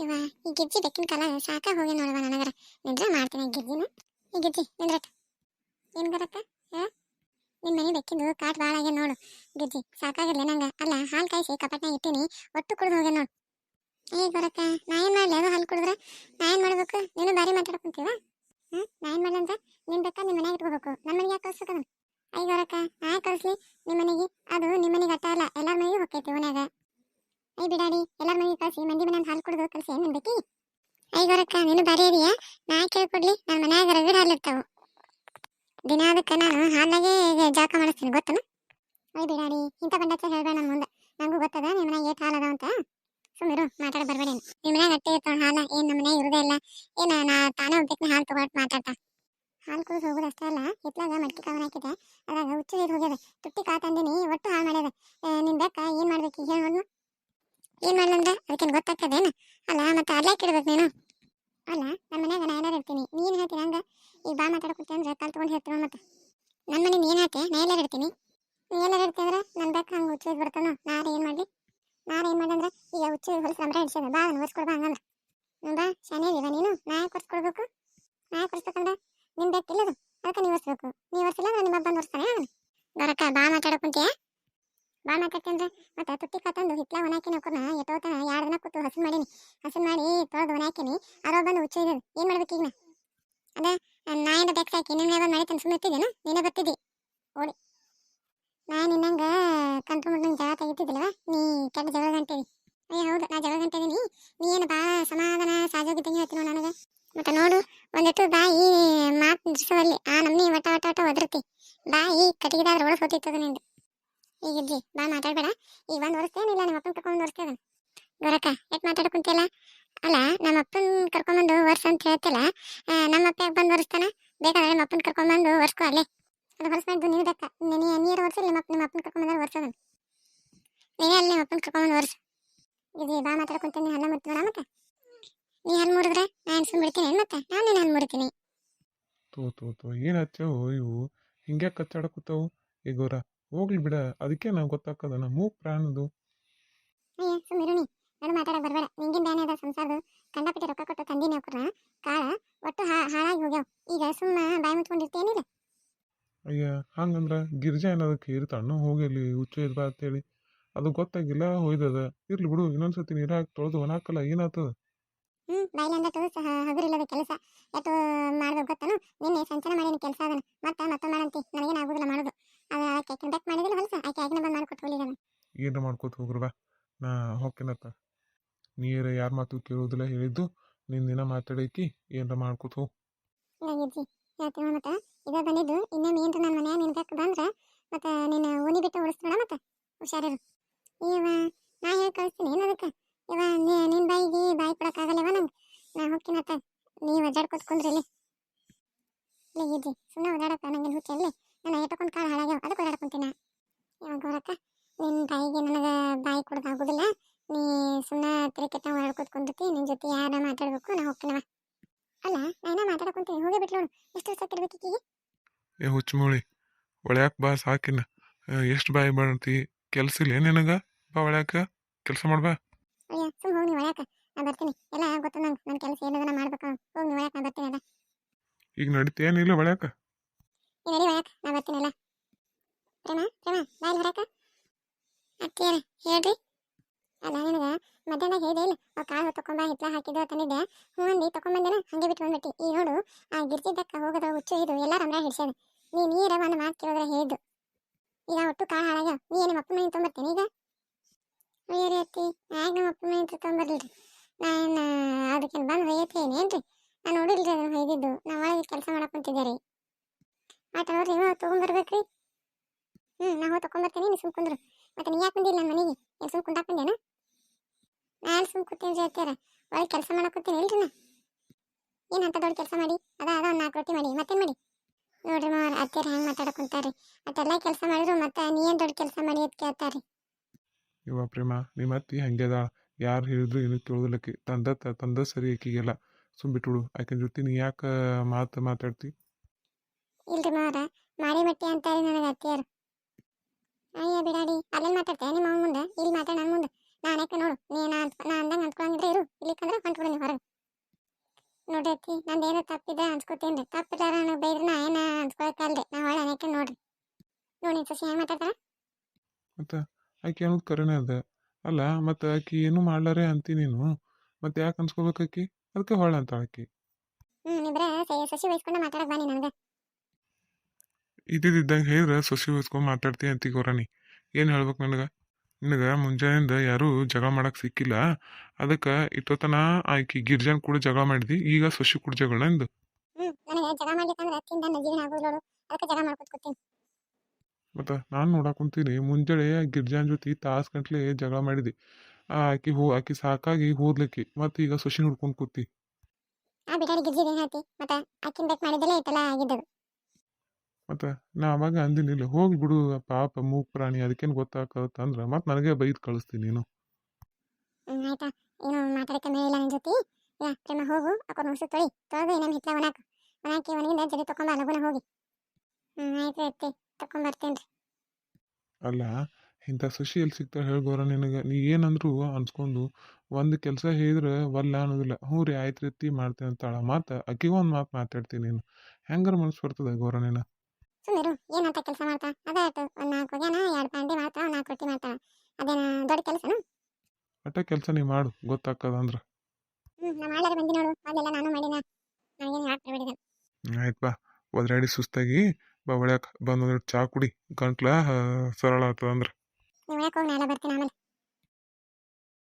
ಇವ, ಈ ಗಿಜ್ಜಿ ಬೆಕ್ಕಿನ ಕಾಲ ಸಾಕ ಹೋಗಿ ನೋಡುವ ನನಗರ. ನಿಂದ್ರ ಮಾಡ್ತೀನಿ ಗಿಜ್ಜಿನ. ಈ ಗಿಜ್ಜಿ ನಿಂದ್ರಟ ಏನ್ ಬರತ್ತ ಹಾ? ನಿಮ್ ಮನೆ ಬೆಕ್ಕಿಂದು ಕಾಟ್ ಭಾಳ ಆಗ್ಯ ನೋಡು. ಗಿಜ್ಜಿ, ಸಾಕಾಗಿರ್ಲಿ ನಂಗ. ಅಲ್ಲ, ಹಾಲು ಕಾಯಿಸಿ ಕಪಾಟ್ನಾಗ ಇಟ್ಟಿನಿ, ಒಟ್ಟು ಕುಡಿದು ಹೋಗ್ಯ ನೋಡು. ಏ ಬರಕ್ಕ ನಾ ಏನ್ ಮಾಡ್ಲಿ? ಅದು ಹಾಲು ಕುಡಿದ್ರೆ? ನಾ ಏನ್ ಮಾಡಬೇಕು? ನೀನು ಬಾರಿ ಮಾತಾಡ್ಕೊಂತೀವ ಹಾ ನಾ ಏನ್ ಮಾಡಂತ ನಿನ್ ಬೆಕ್ಕ ನಿಮ್ಮ ಮನೆಗೆ ಇಟ್ಕೋಬೇಕು. ನಮ್ಮ ಮನೆಗೆ ಯಾಕೆ ಕಳ್ಸಬೇಕದ ಐ ಬರಕ್ಕ ನಾ ಕಳಿಸ್ಲಿ ನಿಮ್ಮ ಮನೆಗೆ ಅದು ನಿಮ್ಮ ಮನೆಗೆ ಅಟ್ಟ ಅಲ್ಲ ಎಲ್ಲಾರ ಮನೆಗೆ ಹೋಗ್ತೈತಿ ಮನ್ಯಾಗ ಐ ಬಿಡಾಡಿ ಎಲ್ಲಾರ ಮನೆಗೆ ಕಳ್ಸಿ ಮಂದಿ ಮನೆ ಹಾಲು ಕುಡಿದು ಕಳ್ಸಿ ಏನ್ ಬೇಕಿ ಐ ನೀನು ಬಾರಿ ಇದೀಯಾ. ನಾ ಕೇಳ್ಕೊಡ್ಲಿ ನನ್ನ ಮನ್ಯಾಗ ರಗಡ್ ಹಾಲು ಇರ್ತಾವು ದಿನ ಅದಕ್ಕೆ ನಾನು ಹಾಲಾಗೆ ಜಾಕ ಮಾಡಿಸ್ತೀನಿ, ಗೊತ್ತನ? ಐ ಬಿಡಾಡಿ, ಇಂಥ ಬಂಡಾಚ ಹೇಳ್ಬೇಡ ನನ್ನ ಮುಂದೆ. ನಂಗೂ ಗೊತ್ತದ ನಿಮ್ಮ ಮನ್ಯಾಗ ಏಟ್ ಹಾಲು ಅದಾವ ಅಂತ ಸುಮ್ಮಿರು ಮಾತಾಡ ಬರಬೇಡ ನಿಮ್ಮ ಮನ್ಯಾಗ ಅಟ್ಟೆ ಇರ್ತಾವ, ಹಾಲ, ಏನು ನಮ್ಮ ಮನ್ಯಾಗ ಇರೋದೇ ಇಲ್ಲ. ಏನ, ನಾ ತಾನೇ ಒಬ್ಬಕ್ಕೆ ಹಾಲು ತಗೊಟ್ ಮಾತಾಡ್ತಾ. ಹಾಲು ಕುಡಿದು ಹೋಗೋದು ಅಷ್ಟೇ ಅಲ್ಲ, ಹಿತ್ಲಾಗ ಮಡ್ಕಿ ಕವನ ಹಾಕಿದೆ ಅದಾಗ ಹುಚ್ಚು ನೀರು ಹೋಗ್ಯದ. ತುಟ್ಟಿ ಕಾ ತಂದಿನಿ, ಒಟ್ಟು ಹಾಳು ಮಾಡ್ಯದ. ನಿನ್ ಬೆಕ್ಕ ಏನು ಮಾಡ್ಬೇಕು ಈಗ ಹೇಳಿ ಏನ್ ಮಾಡ್ಲಂದ್ರ ಅದಕ್ಕೇನು ಗೊತ್ತಾಗ್ತದೇನ? ಅಲ್ಲ, ಮತ್ತೆ ಅಲ್ಲೇ ಇಡ್ಬೇಕು ನೀನು. ಅಲ್ಲ ನಮ್ಮ ಮನ್ಯಾಗ ನಾ ಏನಾರು ಇರ್ತೀನಿ. ನೀನ್ ಹೇಳ್ತೀನಿ ಹಂಗ? ಈಗ ಬಾ ಮಾತಾಡ್ಕೊತೀನಿ ಅಂದ್ರೆ ಕಾಲ್ ತಗೊಂಡು ಹೇಳ್ತೀನಿ ಮತ್ತೆ. ನನ್ನ ಮನೆ ನೀನ್ ಹೇಳ್ತೆ ನಾ ಎಲ್ಲಾರು ಇರ್ತೀನಿ. ನೀ ಎಲ್ಲಾರು ಇರ್ತೀನಿ ಅಂದ್ರೆ ನನ್ನ ಬೇಕು ಹಂಗೆ ಹುಚ್ಚು ಬರ್ತಾನೋ? ನಾರ ಏನು ಮಾಡ್ಲಿ? ನಾರ ಏನು ಮಾಡ್ಲಿ ಅಂದ್ರೆ ಈಗ ಹುಚ್ಚು ಹೊಲಸು ನಮ್ರ ಹಿಡ್ಸದ ಬಾ ಅದನ್ನ ಹೊರ್ಸ್ಕೊಡ್ಬಾ ಹಂಗಂದ್ರೆ ಬಾ ಶಾನೆ ಇದೀವ ನೀನು ನಾ ಯಾಕೆ ಹೊರ್ಸ್ಕೊಡ್ಬೇಕು ನಾ ಯಾಕೆ ಹೊರ್ಸ್ಬೇಕಂದ್ರೆ ನಿನ್ ಬೆಕ್ಕ ಇಲ್ಲದು ಅದಕ್ಕೆ ನೀವು ಹೊರ್ಸ್ಬೇಕು ನೀವು ಹೊರ್ಸಿಲ್ಲ ಅಂದ್ರೆ ನಿಮ್ಮ ಬಂದು ಹೊರ್ಸ್ತಾನೆ ಅವನು ಬರಕ್ಕ ಬಾ ಮಾತಾಡಕ್ಕಂತೀಯ ಬಾ ಮಾತಾಡ್ತಂದ್ರೆ ಮತ್ತೆ ತುಟ್ಟಿ ಕತ್ತಂದು ಹಿತ್ಲ ಎಟ್ಟೋತನ ಎರಡು ದಿನ ಕೂತು ಹಸನ್ ಮಾಡೀನಿ. ಹಸನ್ ಮಾಡಿ ತೊಳೆದು ಹಾಕೀನಿ. ಅರೋ ಬಂದು ಹುಚ್ಚ ಇದೆ ಏನು ಮಾಡ್ಬೇಕು ಈಗ? ಅದ ನಾಯಿಂದ ಬೆಕ್ ಹಾಕಿ ನಿನ್ನೆ ಬಂದು ಮಾಡಿ ತಂದು ಸುಮ್ಮನೆ ಇರ್ತಿದ್ದೇನು ನೀನೇ ಬರ್ತಿದ್ದಿ. ಓಡಿ. ನಾ ನಿನ್ನಂಗ ಕಂಟ್ರೋಲ್ ಮಾಡಿ ಜಗಳ ತೆಗಿತಿದ್ದಿಲ್ವ ನೀ ಕೆಟ್ಟ ಜಗಳ ಗಂಟೇದಿ ಅಯ್ಯ, ಹೌದು. ನಾ ಜಗಳ ಗಂಟೇದೀನಿ ನೀ ಏನು ಬಾ ಸಮಾಧಾನ ಸಾಜೋಗಿದ್ದಂಗೆ ಹೇಳ್ತೀನಿ ನನಗೆ? ಮತ್ತೆ ನೋಡು, ಒಂದಿಟ್ಟು ಬಾಯಿ ಮಾತು ನಿಲ್ಸವಲ್ಲಿ. ಆ ನಮ್ಮಿ ವಟ ವಟ ವಟ ಒದರ್ತಿ. ಬಾಯಿ ಕಟ್ಟಿಗೆದಾದ್ರೆ ಒಳಗೆ ಹೋತಿತ್ತದ ನಿಂದು. ಈಗಿದ್ದಿ ಬಾ, ಮಾತಾಡಬೇಡ. ಈಗ ಬಂದು ಒರೆಸ್ತೇನಿಲ್ಲ. ನಿಮ್ಮ ಅಪ್ಪನ ಕರ್ಕೊಂಡು ಒರೆಸ್ತೇವೆ ಗೊರಕ್ಕ ಯಾಕೆ ಮಾತಾಡ್ಕೊಂತಿಲ್ಲ ಅಲ್ಲ ನಮ್ಮ ಅಪ್ಪನ ಕರ್ಕೊಂಬಂದು ವರ್ಷ ಅಂತ ಹೇಳ್ತಿಲ್ಲ. ನಮ್ಮ ಅಪ್ಪ ಯಾಕೆ ಬಂದು ಒರೆಸ್ತಾನ? ಬೇಕಾದ್ರೆ ನಿಮ್ಮ ಅಪ್ಪನ ಕರ್ಕೊಂಬಂದು ಒರೆಸ್ಕೊ ಅಲ್ಲೇ. ಅದು ಹೊರಸ್ಬಾರ್ದು ನೀವು ಬೇಕ? ನೀನು ನೀರು ವರ್ಷ ನಿಮ್ಮ ಅಪ್ಪ ನಿಮ್ಮ ಅಪ್ಪನ ಕರ್ಕೊಂಬಂದ್ರೆ ಒರೆಸೋದು. ನೀನೇ ಅಲ್ಲಿ ನಿಮ್ಮ ಅಪ್ಪನ ಕರ್ಕೊಂಬಂದು ವರ್ಷ ಇದು ಬಾ ಮಾತಾಡ್ಕೊಂತೀನಿ ಹಲ್ಲ ಮುಟ್ಬೇಡ ಮತ್ತೆ? ನೀ ಹಣ್ಣು ಮುರಿದ್ರೆ ನಾನು ಸುಮ್ಮನೆ ಬಿಡ್ತೀನಿ ಮತ್ತೆ? ನಾನು ನೀನು ಹಣ್ಣು ಮುರಿತೀನಿ. ತೋ ತೋ ತೋ ಏನು ಹಚ್ಚಾವು ಇವು? ಹಿಂಗೆ ಕಚ್ಚಾಡಕತ್ತಾವು ಈಗ ಹೋಗ್ಲಿ ಬಿಡ. ಅದಕ್ಕೆ ನಾವು ಗೊತ್ತಾಕದ ನಮ್ಮ ಮೂಗ್ ಪ್ರಾಣದು ಅಯ್ಯ ಸುಮ್ಮಿರು ನೀ. ನಾನು ಮಾತಾಡಕ್ ಬರಬೇಡ. ನಿಂಗಿನ ಬ್ಯಾನೆ ಅದ ಸಂಸಾರದು. ಕಂಡಪಟ್ಟಿ ರೊಕ್ಕ ಕೊಟ್ಟು ತಂದಿನಿ ಅವ್ರ ಕಾಳ ಒಟ್ಟು ಹಾಳಾಗಿ ಹೋಗ್ಯಾವ. ಈಗ ಸುಮ್ಮ ಬಾಯಿ ಮುಚ್ಕೊಂಡಿರ್ತೇನಿಲ್ಲ ಅಯ್ಯ ಹಂಗಂದ್ರ ಗಿರ್ಜಾ ಏನದಕ್ಕೆ ಇರ್ತಾನು ತಣ್ಣ ಅಲ್ಲಿ ಹುಚ್ಚು ಇರ್ಬಾ ಅಂತ ಅಂತೇಳಿ. ಅದು ಗೊತ್ತಾಗಿಲ್ಲ ಹೋಯ್ದದ. ಇರ್ಲಿ ಬಿಡು ಇನ್ನೊಂದ್ಸತಿ ನೀರು ಹಾಕಿ ತೊಳೆದು ಒಣಾಕಲ್ಲ ಏನಾಗ್ತದ? ಹ್ಮ್ ಬಾಯಿಲಿಂದ ಸಹ ಹಗುರಿಲ್ಲದ ಕೆಲಸ. ಎಟ್ಟು ಮಾಡ್ಬೇಕು ಗೊತ್ತನು? ನಿನ್ನೆ ಸಂಚನ ಮಾಡಿನ ಕೆಲಸ ಅದನ್ನ. ಮತ್ತೆ ಮತ್ತೊಮ್ಮೆ ಮಾಡಂತಿ. ನನಗೇನು ಆಗುದಿಲ್ಲ ಮಾಡೋದು. ಅದು ಆಕೆ ಕಂಡಕ್ಟ್ ಮಾಡಿದಿಲ್ಲ ಹೊಲಸ. ಆಕೆ ಆಗಿನ ಬಂದು ಮಾಡ್ಕೊಟ್ಟು ಹೋಗಿ ಏನು ಮಾಡ್ಕೋತ ಹೋಗ್ರಿ ಬಾ. ನಾ ಹೋಗ್ತೀನತ್ತ ನೀರ ಯಾರ ಮಾತು ಕೇಳೋದಿಲ್ಲ ಹೇಳಿದ್ದು ನಿನ್ನ ದಿನ ಮಾತಾಡೈತಿ, ಏನ್ರ ಮಾಡ್ಕೋತ ಬಂದಿದ್ದು ನನ್ನ ಮತ್ತೆ ನಿನ್ನ ಬಿಟ್ಟು ಮತ್ತೆ, ಹುಷಾರಿರು. ಬಾಯಿ ಹುಚ್ಚ ಹಾಳಾಗ್ಯಾವ, ಅದಕ್ಕೆ ಓಡಾಡ್ಕೊಂತೀನ ಇವಾಗ ನಿನ್ನ ಬಾಯಿಗೆ ನನಗೆ ಬಾಯಿ ಕೊಡೋದಾಗೋದಿಲ್ಲ ನೀ ಸುಮ್ಮನೆ ತಿರುಕೆಟ್ಟ ಓಡಾಡ್ಕೊತ ಕುಂದಿರ್ತಿ ನಿನ್ನ ಜೊತೆ ಯಾರ ಮಾತಾಡ್ಬೇಕು ನಾ ಹೋಗ್ತೀನವ ಅಲ್ಲ ನಾನ ಮಾತಾಡ್ಕೊಂತೀನಿ ಹೋಗಿ ಬಿಟ್ಲು ಎಷ್ಟು ವರ್ಷ ಇರ್ಬೇಕು ಈಕಿಗೆ? ಏ ಹುಚ್ಚಮೋಳಿ ಒಳ್ಯಾಕ ಬಾ ಸಾಕಿನ. ಎಷ್ಟು ಬಾಯಿ ಮಾಡ್ತಿ? ಕೆಲ್ಸ ಇಲ್ಲ ನಿನಗ? ಬಾ ಒಳ್ಯಾಕ ಕೆಲಸ ಮಾಡ್ಬಾ ಅಯ್ಯ ಸುಮ್ ಹೋಗಿ ಒಳ್ಯಾಕ ನಾ ಬರ್ತೀನಿ. ಎಲ್ಲ ಗೊತ್ತು ನಂಗೆ ನನ್ನ ಕೆಲಸ ಏನದನ್ನ ಮಾಡ್ಬೇಕು. ಹೋಗಿ ನೀವು ಒಳಕ ನಾ ಬರ್ತೀನಿ ಅಲ್ಲ ಈಗ ನಡೀತಿ ಏನಿಲ್ಲ ಒಳ್ಯಾಕ ನೀ ನಡಿ ಒಳ್ಯಾಕ ನಾ ಬರ್ತೀನಿ ಅಲ್ಲ ಪ್ರೇಮ ಪ್ರೇಮ ಬಾಯ್ ಹೊರಕ ಅತ್ತಿಯರ ಹೇಳ್ರಿ. ಅಲ್ಲ ನನಗ ಮಧ್ಯಾಹ್ನ ಹೇಳಿದೆ, ಇಲ್ಲ ಅವ್ ಕಾಳು ತಕೊಂಬ ಹಿತ್ಲ ಹಾಕಿದ್ದು, ತಂದಿದ್ದೆ. ಹ್ಞೂ ಅಂದಿ ತಕೊಂಬಂದೇನ ಹಂಗೆ ಬಿಟ್ಟು ಬಂದ್ಬಿಟ್ಟು. ಈಗ ನೋಡು, ಆ ಗಿರ್ಜಿದ್ದಕ್ಕ ಹೋಗೋದು ಹುಚ್ಚು ಇದು, ಎಲ್ಲ ರಮ್ರ ಹಿಡ್ಸ್ಯದ ನೀ ನೀರ ಒಂದು ಮಾತು ಕೇಳಿದ್ರೆ ಹೇಳಿದ್ದು. ಈಗ ಒಟ್ಟು ಕಾಳು ಹಾಳಾಗ್ಯಾವ. ನೀ ಏನು ಮಕ್ಕಳ ಮನೆ ತೊಗೊಂಬರ್ತೀನಿ ಈಗ? ಅಯ್ಯೋ ರೀ ಅತ್ತಿ ಆಗ ನಮ್ಮ ಅಪ್ಪನ ಮನೆ ತೊಗೊಂಬರ್ಲಿರಿ ನಾನು ಅದಕ್ಕೆ ಬಂದು ಒಯ್ಯತ್ತೇನೆ ಏನ್ರಿ? ನಾನು ನೋಡಿಲ್ರಿ ಅದನ್ನು ಹೈದಿದ್ದು ನಾವು ಒಳಗೆ ಕೆಲಸ ಮಾಡಕ್ ಕುಂತಿದ್ದೆ ರೀ? ಆಟ ನೋಡ್ರಿ ಇವ ತೊಗೊಂಬರ್ಬೇಕ್ರಿ. ಹ್ಞೂ ನಾವು ಹೋಗಿ ತಗೊಂಬರ್ತೀನಿ ನೀವು ಸುಮ್ ಕುಂದ್ರು. ಮತ್ತೆ ನೀ ಯಾಕೆ ಬಂದಿಲ್ಲ ನನ್ನ ಮನೆಗೆ? ಏನು ಸುಮ್ ಹಾಕೊಂಡೇನಾ ನಾನು ಸುಮ್ ಕೂತೀನಿ ರೀ ಅತ್ಯಾರ ಒಳಗೆ ಕೆಲಸ ಮಾಡಕ್ ಕೂತೀನಿ ಇಲ್ರಿ ನಾ. ಏನು ಅಂತ ದೊಡ್ಡ ಕೆಲಸ ಮಾಡಿ? ಅದ ಅದ ಒಂದು ನಾಲ್ಕು ರೊಟ್ಟಿ ಮಾಡಿ. ಮತ್ತೇನು ಮಾಡಿ? ನೋಡ್ರಿ ಮಾವ ಅತ್ಯಾರ ಹೆಂಗೆ ಮಾತಾಡಕ್ ಕುಂತಾರ್ರಿ ಮತ್ತೆಲ್ಲ ಕೆಲಸ ಮಾಡಿದ್ರು ಮತ್ತೆ ನೀ ಏನು ದೊಡ್ಡ ಕೆಲಸ ಮಾಡಿ ಅಂತ ಕೇಳ್ತಾರೆ ಇವ ಪ್ರೇಮ ನಿಮ್ಮ ಅತ್ತಿ ಹಂಗೆ ಅದ ಯಾರು ಹೇಳಿದ್ರು ಏನು ಕೇಳೋದಿಲ್ಲಕ್ಕೆ ತಂದ ತಂದ ಸರಿ ಆಕಿಗೆಲ್ಲ. ಸುಮ್ ಬಿಟ್ಬಿಡು. ಆಕಿನ ಜೊತೆ ನೀ ಯಾಕೆ ಮಾತು ಮಾತಾಡ್ತಿ? ಇಲ್ರಿ ಮಾವರ. ಮಾಡಿ ಮಟ್ಟಿ ಅಂತಾರೆ ನನಗೆ ಅತ್ತಿಯಾರು. ಅಯ್ಯ ಬಿಡಾಡಿ. ಅಲ್ಲೇ ಮಾತಾಡ್ತೇನೆ ನಿಮ್ಮ ಮುಂದೆ? ಇಲ್ಲಿ ಮಾತಾಡ ನನ್ನ ಮುಂದೆ. ನಾನಕ್ಕೆ ನೋಡು? ನೀ ನಾ ನಾ ಅಂದಂಗೆ ಅಂದ್ಕೊಳಂಗಿದ್ರೆ ಇರು. ಇಲ್ಲಿಕಂದ್ರೆ ಹೊಂಟ್ಬಿಡು ನೀವು ಹೊರಗೆ. ನೋಡ್ರಿ ಅತ್ತಿ ಏನೋ ತಪ್ಪಿದೆ ಅನ್ಸ್ಕೊತೀನಿ. ತಪ್ಪಿದಾರ ನನಗೆ ಬೈದ್ರೆ ನಾ ಏನ ಅನ್ಸ್ಕೊಳಕಲ್ರಿ ನಾ ಹೊಳೆ ಅನೇಕ ನೋಡ್ರಿ. ನೋಡಿ ಸಸಿ ಹೆಂಗೆ ಮಾತಾಡ್ತಾರ? ಮತ್ತೆ ಆಕೆ ಅನ್ನೋದು ಕರೆನೇ ಅದ. ಅಲ್ಲ ಮತ್ತೆ ಆಕಿ ಏನು ಮಾಡ್ಲಾರೆ ಅಂತಿ ನೀನು. ಮತ್ತೆ ಯಾಕೆ ಅನ್ಸ್ಕೋಬೇಕು ಆಕಿ? ಅದಕ್ಕೆ ಹೊಳ ಅಂತ ಆಕಿ. ಹ್ಞೂ ಇಬ್ಬರೇ ಸಸಿ ವಹಿಸ್ಕೊಂಡು ಮಾತಾಡಕ್ಕೆ ಬನ್ನಿ ನನಗೆ. ಇದ್ದಿದ್ದಂಗೆ ಹೇಳಿದ್ರೆ ಸಸಿ ವಹಿಸ್ಕೊಂಡು ಮಾತಾಡ್ತೀನಿ ಅಂತಿ ಗೊರಾನಿ ಏನು ಹೇಳ್ಬೇಕು ನನಗೆ? ನಿನಗೆ ಮುಂಜಾನೆಯಿಂದ ಯಾರೂ ಜಗಳ ಮಾಡಕ್ಕೆ ಸಿಕ್ಕಿಲ್ಲ. ಅದಕ್ಕೆ ಇಟ್ಟೋತನ ಆಕಿ ಗಿರ್ಜನ್ ಕೂಡ ಜಗಳ ಮಾಡಿದ್ವಿ. ಈಗ ಸೊಸಿ ಕೂಡ ಜಗಳ ಎಂದು ಮತ್ತ ನಾನು ನೋಡಕ್ಕೆ ಕುಂತೀನಿ. ಮುಂಜಾನೆ ಗಿರ್ಜಾನ್ ಜೊತೆ ತಾಸ್ ಗಂಟ್ಲೆ ಜಗಳ ಮಾಡಿದ್ವಿ. ಆ, ಆಕಿ ಹೋ ಆಕಿ ಸಾಕಾಗಿ ಹೋದ್ಲಕ್ಕಿ. ಮತ್ತ ಈಗ ಸೊಸಿ ನೋಡ್ಕೊಂಡ್ ಕೂತಿ. ಆ ಬಿಡಾಡಿ ಮತ್ತೆ ಅಕ್ಕಿನ ಬೇಕು ಮಾಡಿದಲೇ ಐತಲ್ಲ ಆಗಿದ್ದದು ಮತ್ತು ನಾ ಅವಾಗ ಅಂದಿನಿಲ್ಲ ಹೋಗಿ ಬಿಡು ಪಾಪ ಮೂಕ್ ಪ್ರಾಣಿ ಅದಕ್ಕೇನು ಗೊತ್ತಾಗತ್ತ ಅಂದ್ರೆ ಮತ್ತೆ ನನಗೆ ಬೈದು ಕಳಿಸ್ತೀನಿ ನೀನು. ಹ್ಞೂ ಆಯ್ತಾ. ಏನು ಮಾತಾಡಕ್ಕೆ ಮೇಲಿಲ್ಲ ನನ್ನ ಜೊತೆ. ಇಲ್ಲ ಪ್ರೇಮ ಹೋಗು ಅಕ್ಕ ಮುಗಿಸು ತೊಳಿ. ತೊಳೆದು ಇನ್ನೊಂದು ಹಿತ್ಲ ಒಣಾಕು. ಒಣಾಕಿ ಒಣಗಿಂದ ಜಡಿ ತಗೊಂಬ ಲಗುನ ಹೋಗಿ. ಹ್ಞೂ ಆಯ್ತು ಅತ್ತಿ. ತಗೊಂಬರ್ತೇನೆ ರೀ. ಅಲ್ಲ ಇಂಥ ಸುಶಿ ಎಲ್ಲಿ ಸಿಗ್ತಾಳೆ ಹೇಳ್ಬೋರ ನಿನಗೆ? ನೀ ಏನಂದ್ರು ಅನ್ಸ್ಕೊಂಡು ಒಂದು ಕೆಲಸ ಹೇಳಿದ್ರೆ ವಲ್ಲ ಅನ್ನೋದಿಲ್ಲ. ಹ್ಞೂ ರೀ ಆಯ್ತು ರೀತಿ ಮಾಡ್ತೇನೆ ಅಂತಾಳ. ಮಾತು ಆಕಿಗೂ ಒಂದು ಮಾತು ಮಾತಾಡ್ತೀನಿ ನೀನು. ಹೆಂಗಾರ ಮನಸ್ಸು ಬರ್ತದೆ ಗೌರ ನೀನು? ಸುಮ್ಮನಿರು ಏನಂತ ಕೆಲಸ ಮಾಡ್ತಾ? ಅದಾಯ್ತು ಒಂದು ನಾಲ್ಕು ಹೋಗ್ಯಾನ ಎರಡು ಪ್ಯಾಂಟಿ ಮಾಡ್ತಾ ಒಂದು ನಾಲ್ಕು ರೊಟ್ಟಿ ಮಾಡ್ತಾಳ ಅದೇನ ದೊಡ್ಡ ಕೆಲಸನು? ಅಟ್ಟ ಕೆಲಸ ನೀ ಮಾಡು ಗೊತ್ತಾಗ್ತದ ಅಂದ್ರೆ. ಹ್ಞೂ ನಾ ಮಾಡ್ಲಾರ ಬಂದಿ ನೋಡು ಅಲ್ಲೆಲ್ಲ ನಾನು ಮಾಡಿನ ನನಗೇನು ಯಾಕೆ ಬಿಡಿದೆ? ಆಯ್ತು ಬಾ ಒದ್ರಾಡಿ ಸುಸ್ತಾಗಿ ಬಾ ಒಳ್ಯಾಕ ಬಂದು ಚಾ ಕುಡಿ ಗಂಟ್ಲ ಸರಳ ಆಗ್ತದ ಅಂದ್ರೆ. ನೀವು ಯಾಕೆ ಹೋಗಿ ನಾಳೆ ಬರ್ತೀನಿ ಆಮೇಲೆ.